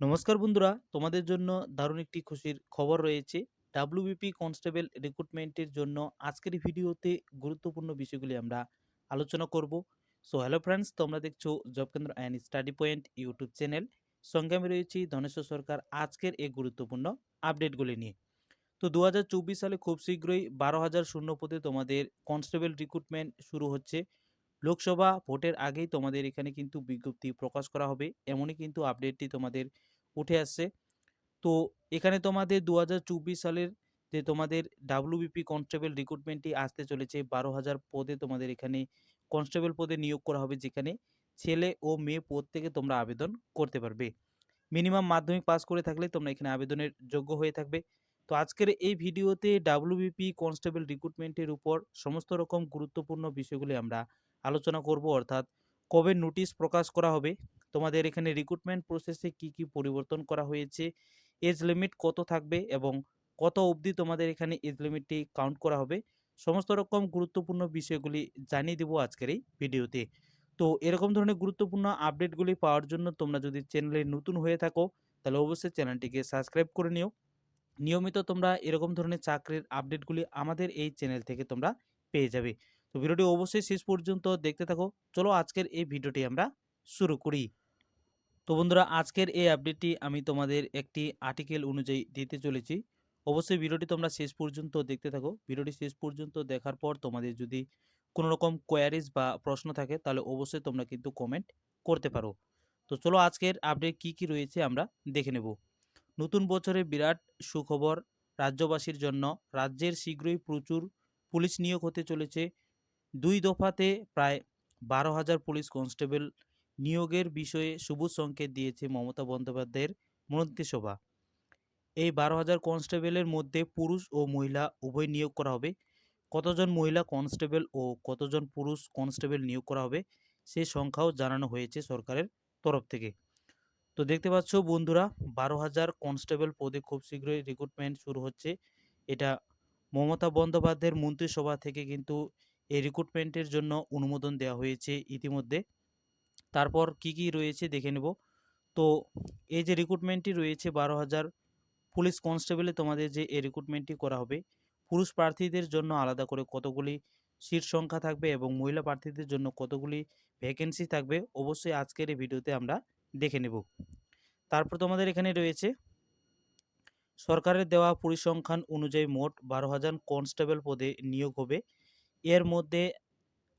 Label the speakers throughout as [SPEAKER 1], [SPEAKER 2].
[SPEAKER 1] নমস্কার বন্ধুরা, তোমাদের জন্য দারুণ একটি খুশির খবর রয়েছে। ডাব্লিউবিপি কনস্টেবল রিক্রুটমেন্টের জন্য আজকের ভিডিওতে গুরুত্বপূর্ণ বিষয়গুলি আমরা আলোচনা করব। সো হ্যালো ফ্রেন্ডস তোমরা দেখছ জব কেন্দ্র and study point YouTube channel সঙ্গে আমি রয়েছি ধনেশ্বর সরকার আজকের এই গুরুত্বপূর্ণ আপডেটগুলি নিয়ে। তো দু হাজার চব্বিশ সালে খুব শীঘ্রই বারো হাজার শূন্য পদে তোমাদের কনস্টেবল রিক্রুটমেন্ট শুরু হচ্ছে। লোকসভা ভোটের আগেই তোমাদের এখানে কিন্তু বিজ্ঞপ্তি প্রকাশ করা হবে। এমনই কিন্তু আপডেটটি তোমাদের উঠে আসছে। তো এখানে তোমাদের দু হাজার চব্বিশ সালের যে তোমাদের ডাব্লিউবিপি কনস্টেবল রিক্রুটমেন্টটি আসতে চলেছে, বারো হাজার পদে তোমাদের এখানে কনস্টেবল পদে নিয়োগ করা হবে, যেখানে ছেলে ও মেয়ে পদ থেকে তোমরা আবেদন করতে পারবে। মিনিমাম মাধ্যমিক পাস করে থাকলে তোমরা এখানে আবেদনের যোগ্য হয়ে থাকবে। তো আজকের এই ভিডিওতে ডাব্লিউবিপি কনস্টেবল রিক্রুটমেন্টের উপর সমস্ত রকম গুরুত্বপূর্ণ বিষয়গুলি আমরা আলোচনা করব, অর্থাৎ কবে নোটিশ প্রকাশ করা হবে? তোমাদের এখানে রিক্রুটমেন্ট প্রসেসে কি কি পরিবর্তন করা হয়েছে? এজ লিমিট কত থাকবে? এবং কত অবধি তোমাদের এখানে এজ লিমিটটি কাউন্ট করা হবে? সমস্ত রকম গুরুত্বপূর্ণ বিষয়গুলি জানিয়ে দেবো আজকের এই ভিডিওতে তো এরকম ধরনের গুরুত্বপূর্ণ আপডেটগুলি পাওয়ার জন্য তোমরা যদি চ্যানেলে নতুন হয়ে থাকো, তাহলে অবশ্যই চ্যানেলটিকে সাবস্ক্রাইব করে নিও। নিয়মিত তোমরা এরকম ধরনের চাকরির আপডেটগুলি আমাদের এই চ্যানেল থেকে তোমরা পেয়ে যাবে। তো ভিডিওটি অবশ্যই শেষ পর্যন্ত দেখতে থাকো। চলো আজকের এই ভিডিওটি আমরা শুরু করি। তো বন্ধুরা, আজকের এই আপডেটটি আমি তোমাদের একটি আর্টিকেল অনুযায়ী দিতে চলেছি। অবশ্যই ভিডিওটি তোমরা শেষ পর্যন্ত দেখতে থাকো। ভিডিওটি শেষ পর্যন্ত দেখার পর তোমাদের যদি কোনো রকম কোয়ারিজ বা প্রশ্ন থাকে, তাহলে অবশ্যই তোমরা কিন্তু কমেন্ট করতে পারো। তো চলো আজকের আপডেট কি কি রয়েছে আমরা দেখে নেব। নতুন বছরে বিরাট সুখবর। রাজ্যবাসীর জন্য রাজ্যের শীঘ্রই প্রচুর পুলিশ নিয়োগ হতে চলেছে। দুই দফাতে প্রায় বারো হাজার পুলিশ কনস্টেবল নিয়োগের বিষয়ে সবুজ সংকেত দিয়েছে মমতা বন্দ্যোপাধ্যায়ের মন্ত্রিসভা এই বারো হাজার কনস্টেবলের মধ্যে পুরুষ ও মহিলা উভয় নিয়োগ করা হবে। কতজন মহিলা কনস্টেবল ও কতজন পুরুষ কনস্টেবল নিয়োগ করা হবে সে সংখ্যাও জানানো হয়েছে সরকারের তরফ থেকে। তো দেখতে পাচ্ছ বন্ধুরা, বারো হাজার কনস্টেবল পদে খুব শীঘ্রই রিক্রুটমেন্ট শুরু হচ্ছে। এটা মমতা বন্দ্যোপাধ্যায়ের মন্ত্রিসভা থেকে কিন্তু এই রিক্রুটমেন্টের জন্য অনুমোদন দেওয়া হয়েছে ইতিমধ্যে। তারপর কি কি রয়েছে দেখে নেব। তো এই যে রিক্রুটমেন্টটি রয়েছে বারো হাজার পুলিশ কনস্টেবলে তোমাদের যে এই রিক্রুটমেন্টটি করা হবে, পুরুষ প্রার্থীদের জন্য আলাদা করে কতগুলি সিট সংখ্যা থাকবে এবং মহিলা প্রার্থীদের জন্য কতগুলি ভ্যাকেন্সি থাকবে, অবশ্যই আজকের এই ভিডিওতে আমরা দেখে নেব। তারপর তোমাদের এখানে রয়েছে, সরকারের দেওয়া পরিসংখ্যান অনুযায়ী মোট বারো হাজার কনস্টেবল পদে নিয়োগ হবে। এর মধ্যে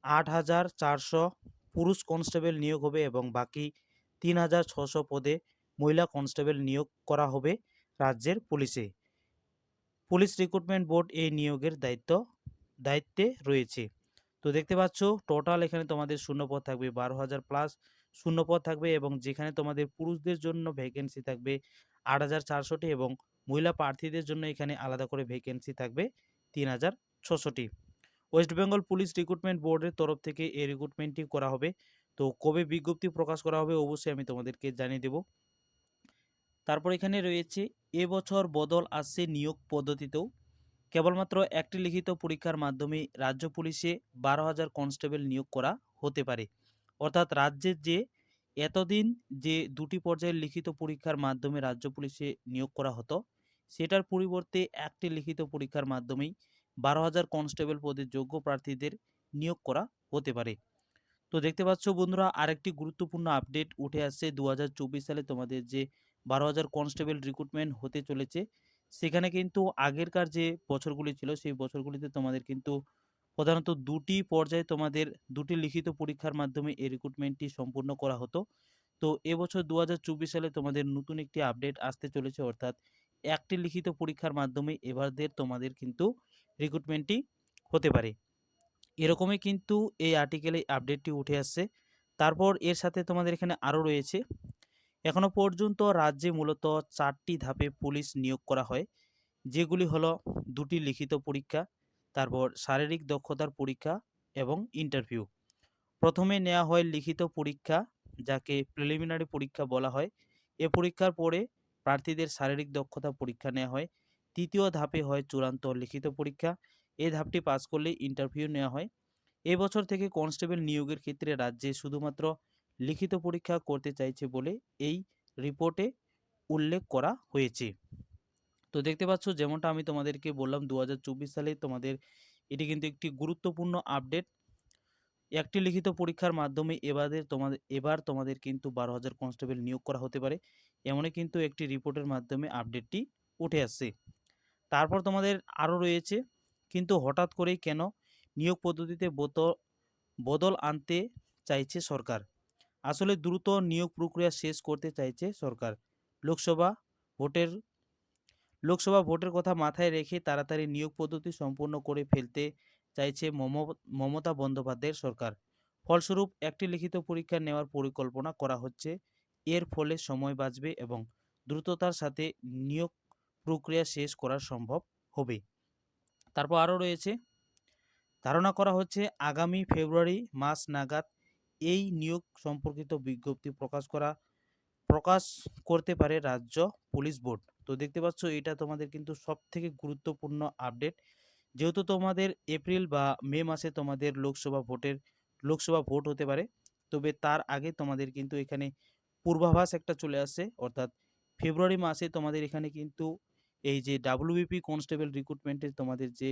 [SPEAKER 1] আট হাজার চারশো পুরুষ কনস্টেবল নিয়োগ হবে এবং বাকি তিন হাজার ছশো পদে মহিলা কনস্টেবল নিয়োগ করা হবে রাজ্যের পুলিশে। পুলিশ রিক্রুটমেন্ট বোর্ড এই নিয়োগের দায়িত্ব, দায়িত্বে রয়েছে। তো দেখতে পাচ্ছ, টোটাল এখানে তোমাদের শূন্যপদ থাকবে বারো হাজার প্লাস শূন্যপদ থাকবে এবং যেখানে তোমাদের পুরুষদের জন্য ভ্যাকেন্সি থাকবে আট হাজার চারশোটি এবং মহিলা প্রার্থীদের জন্য এখানে আলাদা করে ভ্যাকেন্সি থাকবে তিন হাজার ছশোটি। ওয়েস্ট বেঙ্গল পুলিশ রিক্রুটমেন্ট বোর্ডের তরফ থেকে এই রিক্রুটমেন্টটি করা হবে। তো কবে বিজ্ঞপ্তি প্রকাশ করা হবে অবশ্যই আমি তোমাদেরকে জানিয়ে দেব। তারপর এখানে রয়েছে এবছর বদল আসছে নিয়োগ পদ্ধতিতেও। কেবলমাত্র একটি লিখিত পরীক্ষার মাধ্যমে রাজ্য পুলিশে বারো হাজার কনস্টেবল নিয়োগ করা হতে পারে। অর্থাৎ রাজ্যের যে এতদিন যে দুটি পর্যায়ের লিখিত পরীক্ষার মাধ্যমে রাজ্য পুলিশে নিয়োগ করা হতো, সেটার পরিবর্তে একটি লিখিত পরীক্ষার মাধ্যমেই বারো হাজার কনস্টেবল পদে যোগ্য প্রার্থীদের নিয়োগ করা হতে পারে। তো দেখতে পাচ্ছ বন্ধুরা, আরেকটি গুরুত্বপূর্ণ আপডেট উঠে আসছে দু হাজার চব্বিশ সালে তোমাদের যে বারো হাজার কনস্টেবল রিক্রুটমেন্ট হতে চলেছে, সেখানে কিন্তু আগেরকার যে বছরগুলি ছিল, সেই বছরগুলিতে তোমাদের কিন্তু প্রধানত দুটি পর্যায়ে তোমাদের দুটি লিখিত পরীক্ষার মাধ্যমে এই রিক্রুটমেন্টটি সম্পূর্ণ করা হতো। তো এবছর দু হাজার চব্বিশ সালে তোমাদের নতুন একটি আপডেট আসতে চলেছে, অর্থাৎ একটি লিখিত পরীক্ষার মাধ্যমে এবারদের তোমাদের কিন্তু রিক্রুটমেন্টটি হতে পারে। এরকমই কিন্তু এই আর্টিকেলে আপডেটটি উঠে আসছে। তারপর এর সাথে তোমাদের এখানে আরও রয়েছে এখনও পর্যন্ত রাজ্যে মূলত চারটি ধাপে পুলিশ নিয়োগ করা হয়, যেগুলি হলো দুটি লিখিত পরীক্ষা, তারপর শারীরিক দক্ষতার পরীক্ষা এবং ইন্টারভিউ প্রথমে নেওয়া হয় লিখিত পরীক্ষা, যাকে প্রিলিমিনারি পরীক্ষা বলা হয়। এ পরীক্ষার পরে প্রার্থীদের শারীরিক দক্ষতা পরীক্ষা নেওয়া হয়। তৃতীয় ধাপে হয় চূড়ান্ত লিখিত পরীক্ষা। এই ধাপটি পাস করলে ইন্টারভিউ নেওয়া হয়। এবছর থেকে কনস্টেবল নিয়োগের ক্ষেত্রে রাজ্যে শুধুমাত্র লিখিত পরীক্ষা করতে চাইছে বলে এই রিপোর্টে উল্লেখ করা হয়েছে। তো দেখতে পাচ্ছ, যেমনটা আমি তোমাদেরকে বললাম দু হাজার চব্বিশ সালে তোমাদের এটি কিন্তু একটি গুরুত্বপূর্ণ আপডেট একটি লিখিত পরীক্ষার মাধ্যমে এবারে তোমাদের এবার তোমাদের কিন্তু বারো হাজার কনস্টেবল নিয়োগ করা হতে পারে। এমনই কিন্তু একটি রিপোর্টের মাধ্যমে আপডেটটি উঠে আসছে। তারপর তোমাদের আরও রয়েছে, কিন্তু হঠাৎ করেই কেন নিয়োগ পদ্ধতিতে বদল বদল আনতে চাইছে সরকার? আসলে দ্রুত নিয়োগ প্রক্রিয়া শেষ করতে চাইছে সরকার। লোকসভা ভোটের লোকসভা ভোটের কথা মাথায় রেখে তাড়াতাড়ি নিয়োগ পদ্ধতি সম্পূর্ণ করে ফেলতে চাইছে মম- মমতা বন্দ্যোপাধ্যায়ের সরকার। ফলস্বরূপ, একটি লিখিত পরীক্ষা নেওয়ার পরিকল্পনা করা হচ্ছে। এর ফলে সময় বাঁচবে এবং দ্রুততার সাথে নিয়োগ প্রক্রিয়া শেষ করা সম্ভব হবে। তারপর আরও রয়েছে, ধারণা করা হচ্ছে আগামী ফেব্রুয়ারি মাস নাগাদ এই নিয়োগ সম্পর্কিত বিজ্ঞপ্তি প্রকাশ করা, প্রকাশ করতে পারে রাজ্য পুলিশ বোর্ড। তো দেখতে পাচ্ছ, এটা তোমাদের কিন্তু সব থেকে গুরুত্বপূর্ণ আপডেট। যেহেতু তোমাদের এপ্রিল বা মে মাসে তোমাদের লোকসভা ভোটের, লোকসভা ভোট হতে পারে, তবে তার আগে তোমাদের কিন্তু এখানে পূর্বাভাস একটা চলে আসে অর্থাৎ ফেব্রুয়ারি মাসে তোমাদের এখানে কিন্তু এই যে ডাব্লিউবিপি কনস্টেবল রিক্রুটমেন্টের তোমাদের যে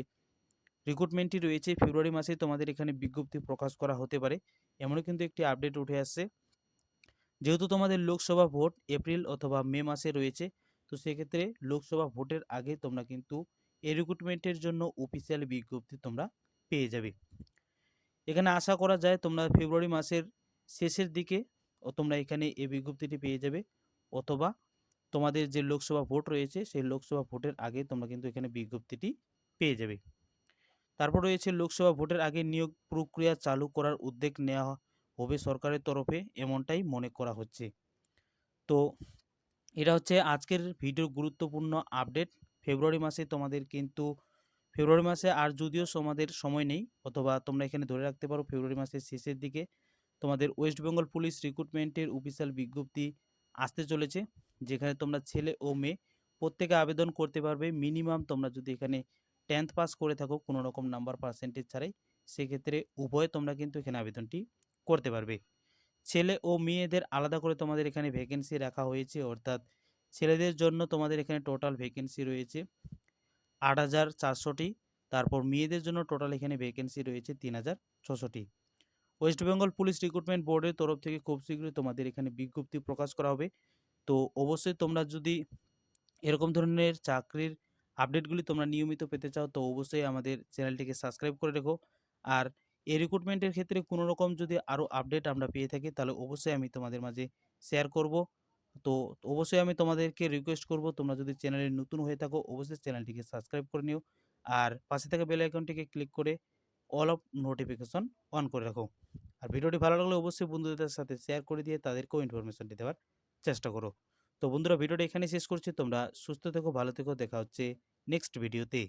[SPEAKER 1] রিক্রুটমেন্টটি রয়েছে, ফেব্রুয়ারি মাসে তোমাদের এখানে বিজ্ঞপ্তি প্রকাশ করা হতে পারে। এমনও কিন্তু একটি আপডেট উঠে আসছে। যেহেতু তোমাদের লোকসভা ভোট এপ্রিল অথবা মে মাসে রয়েছে, তো সেক্ষেত্রে লোকসভা ভোটের আগে তোমরা কিন্তু এই রিক্রুটমেন্টের জন্য অফিসিয়াল বিজ্ঞপ্তি তোমরা পেয়ে যাবে। এখানে আশা করা যায় তোমরা ফেব্রুয়ারি মাসের শেষের দিকে ও তোমরা এখানে এই বিজ্ঞপ্তিটি পেয়ে যাবে অথবা তোমাদের যে লোকসভা ভোট রয়েছে সেই লোকসভা ভোটের আগে তোমরা কিন্তু এখানে বিজ্ঞপ্তিটি পেয়ে যাবে। তারপর রয়েছে লোকসভা ভোটের আগে নিয়োগ প্রক্রিয়া চালু করার উদ্যোগ নেওয়া হবে সরকারের তরফে এমনটাই মনে করা হচ্ছে। তো, এটা হচ্ছে আজকের ভিডিওর গুরুত্বপূর্ণ আপডেট ফেব্রুয়ারি মাসে তোমাদের কিন্তু, ফেব্রুয়ারি মাসে আর যদিও তোমাদের সময় নেই, অথবা তোমরা এখানে ধরে রাখতে পারো ফেব্রুয়ারি মাসের শেষের দিকে তোমাদের ওয়েস্ট বেঙ্গল পুলিশ রিক্রুটমেন্টের অফিসিয়াল বিজ্ঞপ্তি আসতে চলেছে, যেখানে তোমরা ছেলে ও মেয়ে প্রত্যেকে আবেদন করতে পারবে। মিনিমাম তোমরা যদি এখানে টেন্থ পাস করে থাকো, কোনো রকম নাম্বার পার্সেন্টেজ ছাড়াই, সেক্ষেত্রে উভয়ে তোমরা কিন্তু এখানে আবেদনটি করতে পারবে। ছেলে ও মেয়েদের আলাদা করে তোমাদের এখানে ভ্যাকেন্সি রাখা হয়েছে, অর্থাৎ ছেলেদের জন্য তোমাদের এখানে টোটাল ভ্যাকেন্সি রয়েছে আট হাজার চারশোটি। তারপর মেয়েদের জন্য টোটাল এখানে ভ্যাকেন্সি রয়েছে তিন হাজার ছশোটি। ওয়েস্ট বেঙ্গল পুলিশ রিক্রুটমেন্ট বোর্ডের তরফ থেকে খুব শীঘ্রই তোমাদের এখানে বিজ্ঞপ্তি প্রকাশ করা হবে। তো অবশ্যই তোমরা যদি এরকম ধরনের চাকরির আপডেটগুলি তোমরা নিয়মিত পেতে চাও, তো অবশ্যই আমাদের চ্যানেলটিকে সাবস্ক্রাইব করে রেখো। আর এই রিক্রুটমেন্টের ক্ষেত্রে কোনো রকম যদি আরও আপডেট আমরা পেয়ে থাকি, তাহলে অবশ্যই আমি তোমাদের মাঝে শেয়ার করব। তো অবশ্যই আমি তোমাদেরকে রিকোয়েস্ট করব, তোমরা যদি চ্যানেলে নতুন হয়ে থাকো, অবশ্যই চ্যানেলটিকে সাবস্ক্রাইব করে নিও। আর পাশে থাকা বেল আইকনটিকে ক্লিক করে অল অফ নোটিফিকেশন অন করে রাখো। আর ভিডিওটি ভালো লাগলে অবশ্যই বন্ধুদের সাথে শেয়ার করে দিয়ে তাদেরকেও ইনফরমেশনটি দেওয়ার চেষ্টা করো। তো বন্ধুরা, ভিডিওটা এখানে শেষ করছি। তোমরা সুস্থ থেকো, ভালো থেকো। দেখা হচ্ছে নেক্সট ভিডিওতে